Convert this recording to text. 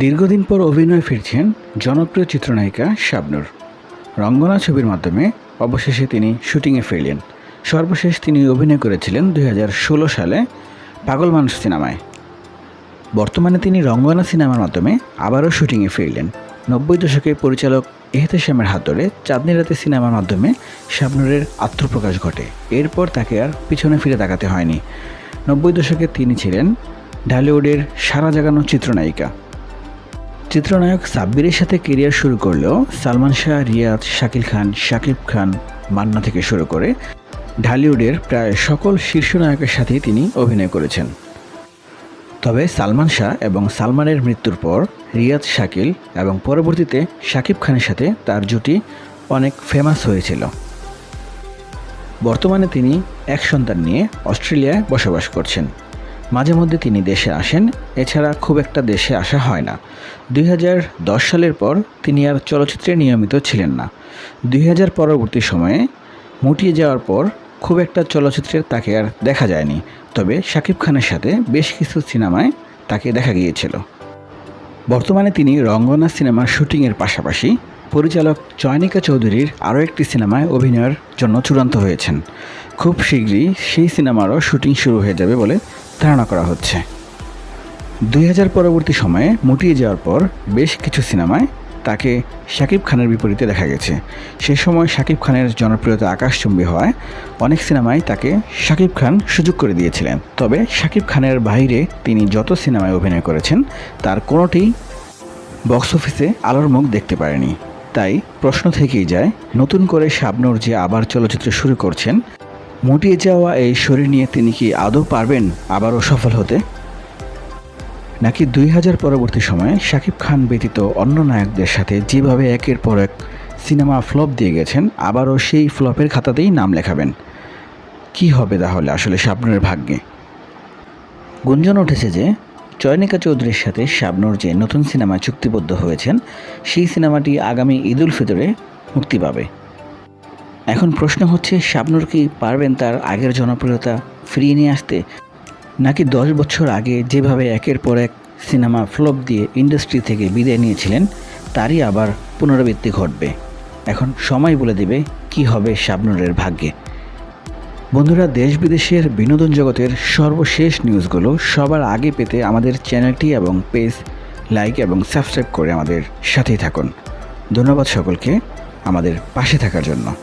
দীর্ঘদিন পর অভিনয়ে ফিরছেন জনপ্রিয় চিত্রনায়িকা শাবনূর। রঙ্গনা ছবির মাধ্যমে অবশেষে তিনি শুটিংয়ে ফিরলেন। সর্বশেষ তিনি অভিনয় করেছিলেন দুই হাজার ষোলো সালে পাগল মানুষ সিনেমায়। বর্তমানে তিনি রঙ্গনা সিনেমার মাধ্যমে আবারও শুটিংয়ে ফিরলেন। নব্বই দশকে পরিচালক এহতেশামের হাত ধরে চাঁদনি রাতে সিনেমার মাধ্যমে শাবনুরের আত্মপ্রকাশ ঘটে। এরপর তাকে আর পিছনে ফিরে তাকাতে হয়নি। নব্বই দশকে তিনি ছিলেন ঢালিউডের সারা জাগানো চিত্রনায়িকা। চিত্রনায়ক সাব্বিরের সাথে কেরিয়ার শুরু করলেও সালমান শাহ রিয়াজ শাকিল খান, শাকিব খান, মান্না থেকে শুরু করে ঢালিউডের প্রায় সকল শীর্ষ নায়কের সাথেই তিনি অভিনয় করেছেন। তবে সালমান শাহ এবং সালমানের মৃত্যুর পর রিয়াজ শাকিল এবং পরবর্তীতে শাকিব খানের সাথে তার জুটি অনেক ফেমাস হয়েছিল। বর্তমানে তিনি এক সন্তান নিয়ে অস্ট্রেলিয়ায় বসবাস করছেন। মাঝে মধ্যে তিনি দেশে আসেন, এছাড়া খুব একটা দেশে আসা হয় না। দুই হাজার দশ সালের পর তিনি আর চলচ্চিত্রে নিয়মিত ছিলেন না। দুই হাজার পরবর্তী সময়ে মুটিয়ে যাওয়ার পর খুব একটা চলচ্চিত্রের তাকে আর দেখা যায়নি। তবে শাকিব খানের সাথে বেশ কিছু সিনেমায় তাকে দেখা গিয়েছিল। বর্তমানে তিনি রঙ্গনা সিনেমার শুটিংয়ের পাশাপাশি পরিচালক চয়নিকা চৌধুরীর আরও একটি সিনেমায় অভিনয়ের জন্য চূড়ান্ত হয়েছেন। খুব শীঘ্রই সেই সিনেমারও শুটিং শুরু হয়ে যাবে বলে ধারণা করা হচ্ছে। দুই হাজার পরবর্তী সময়ে মুটিয়ে যাওয়ার পর বেশ কিছু সিনেমায় তাকে শাকিব খানের বিপরীতে দেখা গেছে। সে সময় শাকিব খানের জনপ্রিয়তা আকাশচুম্বী হওয়ায় অনেক সিনেমায় তাকে শাকিব খান সুযোগ করে দিয়েছিলেন। তবে শাকিব খানের বাইরে তিনি যত সিনেমায় অভিনয় করেছেন, তার কোনোটি বক্স অফিসে আলোর মুখ দেখতে পারেনি। তাই প্রশ্ন থেকেই যায়, নতুন করে শাবনূর যে আবার চলচ্চিত্র শুরু করছেন মুটিয়ে যাওয়া এই শরীর নিয়ে তিনি কি আদৌ পারবেন আবারও সফল হতে? নাকি দুই হাজার পরবর্তী সময়ে শাকিব খান ব্যতীত অন্য নায়কদের সাথে যেভাবে একের পর এক সিনেমা ফ্লপ দিয়ে গেছেন, আবারও সেই ফ্লপের খাতাতেই নাম লেখাবেন? কি হবে তাহলে আসলে শাবনুরের ভাগ্যে? গুঞ্জন উঠেছে যে চয়নিকা চৌধুরীর সাথে শাবনুর যে নতুন সিনেমায় চুক্তিবদ্ধ হয়েছেন, সেই সিনেমাটি আগামী ঈদুল ফিতরে মুক্তি পাবে। এখন প্রশ্ন হচ্ছে, শাবনুর কি পারবেন তার আগের জনপ্রিয়তা ফিরিয়ে নিয়ে আসতে? নাকি দশ বছর আগে যেভাবে একের পর এক সিনেমা ফ্লপ দিয়ে ইন্ডাস্ট্রি থেকে বিদায় নিয়েছিলেন, তারই আবার পুনরাবৃত্তি ঘটবে। এখন সময় বলে দেবে, কি হবে শাবনুরের ভাগ্যে। বন্ধুরা, দেশ বিদেশের বিনোদন জগতের সর্বশেষ নিউজগুলো সবার আগে পেতে আমাদের চ্যানেলটি এবং পেজ লাইক এবং সাবস্ক্রাইব করে আমাদের সাথেই থাকুন। ধন্যবাদ সকলকে আমাদের পাশে থাকার জন্য।